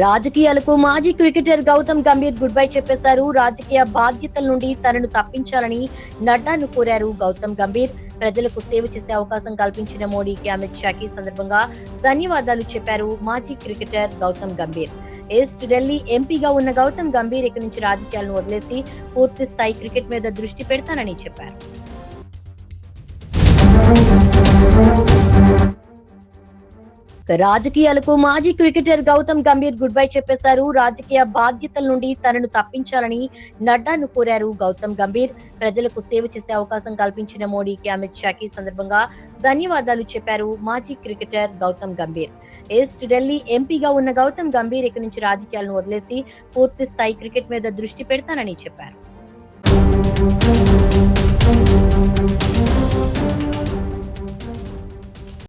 రాజకీయాలకు మాజీ cricketer Gautam Gambhir good bye చెప్పేశారు. రాజకీయ బాధ్యతల నుండి తనను తప్పించాలని నడ్డాను కోరారు గౌతమ్ గంభీర్. ప్రజలకు సేవ చేసే అవకాశం కల్పించిన మోడీకి అమిత్ షాకి సందర్భంగా ధన్యవాదాలు చెప్పారు మాజీ క్రికెటర్ గౌతమ్ గంభీర్. ఈస్ట్ ఢిల్లీ ఎంపీగా ఉన్న గౌతమ్ గంభీర్ ఇక్కడి నుంచి రాజకీయాలను వదిలేసి పూర్తి స్థాయి క్రికెట్ మీద దృష్టి పెడతానని చెప్పారు. రాజకీయాలకు మాజీ cricketer Gautam Gambhir good bye చెప్పేశారు. రాజకీయ బాధ్యతల నుండి తనను తప్పించాలని నడ్డాను కోరారు గౌతమ్ గంభీర్. ప్రజలకు సేవ చేసే అవకాశం కల్పించిన మోడీకి అమిత్ షాకి సందర్భంగా ధన్యవాదాలు చెప్పారు మాజీ క్రికెటర్ గౌతమ్ గంభీర్. ఈస్ట్ ఢిల్లీ ఎంపీగా ఉన్న గౌతమ్ గంభీర్ ఇక్కడి నుంచి రాజకీయాలను వదిలేసి పూర్తి స్థాయి క్రికెట్ మీద దృష్టి పెడతానని చెప్పారు.